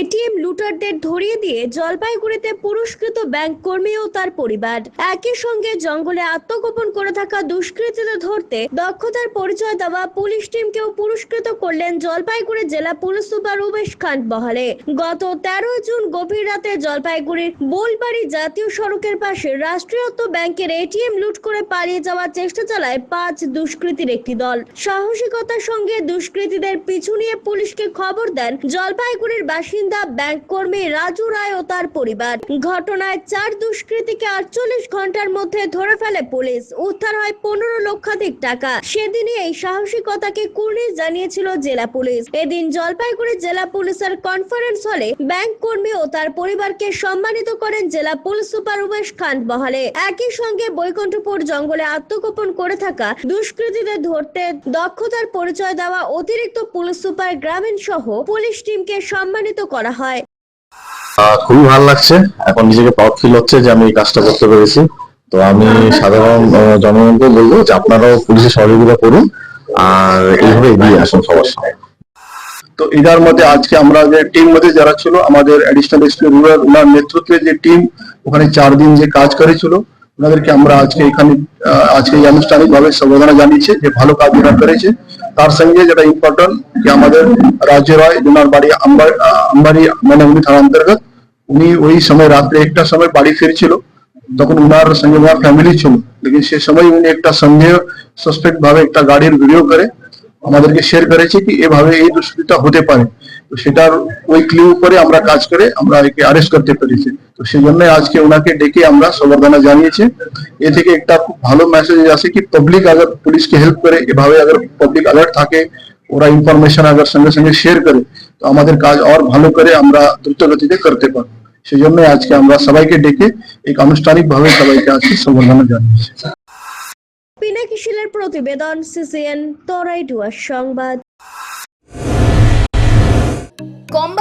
ATM লুটারদের ধরিয়ে দিয়ে জলপাইগুড়িতে পুরস্কৃত ব্যাংক কর্মী ও তার পরিবার। একই সঙ্গে জঙ্গলে আত্মগোপন করে থাকা দুষ্কৃতীদের ধরতে দক্ষতার পরিচয় দেওয়া পুলিশ টিমকেও পুরস্কৃত করলেন জলপাইগুড়ি জেলা পুলিশ সুপার উমেশ খান বহালে। গত তেরো জুন গভীর রাতে জলপাইগুড়ির বোলবাড়ি জাতীয় সড়কের পাশে রাষ্ট্রীয়ত্ব ব্যাংকের এটিএম লুট করে পালিয়ে যাওয়ার চেষ্টা চালায় পাঁচ দুষ্কৃতীর একটি দল। সাহসিকতার সঙ্গে দুষ্কৃতীদের পিছু নিয়ে পুলিশকে খবর দেন জলপাইগুড়ির বাসিন্দা ব্যাংক কর্মী রাজু রায় ও তার পরিবার। ঘটনায় চার দুষ্কৃতীকে আটচল্লিশ ঘণ্টার মধ্যে ধরে ফেলে পুলিশ। উদ্ধার হয় পনেরো লক্ষাধিক টাকা। সেদিনই এই সাহসিকতাকে কুর্নিশ জানিয়েছিল জেলা পুলিশ। এদিন জলপাইগুড়ি জেলা পুলিশের কনফারেন্স হলে ব্যাংক কর্মী ও তার পরিবারকে সম্মানিত করেন জেলা পুলিশ সুপার উমেশ খান বহালে। একই সঙ্গে বৈকুণ্ঠপুর জঙ্গলে আত্মগোপন করে থাকা দুষ্কৃতীদের ধরতে দক্ষতার পরিচয় দেওয়া অতিরিক্ত পুলিশ সুপার গ্রামীণ সহ পুলিশ টিমকে সম্মানিত করা হয়। খুবই ভালো লাগছে। এখন নিজেকে প্রাউড ফিল হচ্ছে যে আমি এই কাজটা করতে পেরেছি। তো আমি সাধারণ জনগণকে বলব যে আপনারাও পুলিশের সহযোগিতা করুন আর এইভাবে এগিয়ে আসুন সবার সঙ্গে তো এটার মধ্যে আজকে আমরা যে টিম মধ্যে যারা ছিল, আমাদের অ্যাডিশনাল এসপি রুরাল ওনার নেতৃত্বে যে টিম ওখানে চার দিন যে কাজ করেছিল, ওনাদেরকে আমরা আজকে এখানে আজকে এই আনুষ্ঠানিক ভাবে সম্বোধনা জানিয়েছি যে ভালো কাজ ওরা করেছে। তার সঙ্গে যেটা ইম্পর্টেন্ট যে আমাদের রাজ্য রায় ওনার বাড়ি আম্বারি মানে উনি থানা অন্তর্গত, উনি ওই সময় রাত্রে একটা সময় বাড়ি ফিরছিল। তখন উনার সঙ্গে ওনার ফ্যামিলি ছিল। লেকিন সে সময় উনি একটা সন্দেহ সাসপেক্ট ভাবে একটা গাড়ির ভিডিও করে আমাদেরকে শেয়ার করেছে কি এভাবে এই দুষ্কৃতিটা হতে পারে। তো সেটার ওই ক্লিউ করে আমরা কাজ করে আমরা একে অ্যারেস্ট করতে পেরেছি। তো সেই জন্য আজকে ওনাকে ডেকে আমরা সম্বর্ধনা জানিয়েছি। এ থেকে একটা খুব ভালো মেসেজ আসে কি পাবলিক আগার পুলিশকে হেল্প করে, এভাবে আগার পাবলিক অ্যালার্ট থাকে, ওরা ইনফরমেশন আগার সঙ্গে সঙ্গে শেয়ার করে। তো আমাদের কাজ আর ভালো করে আমরা দ্রুত গতিতে করতে পারব। সেই জন্য আজকে আমরা সবাইকে ডেকে এক আনুষ্ঠানিক ভাবে সবাইকে আজকে সম্বর্ধনা জানিয়েছি। পিনাকি শিলের প্রতিবেদন সিসিএন তরাইডুয়ার সংবাদ।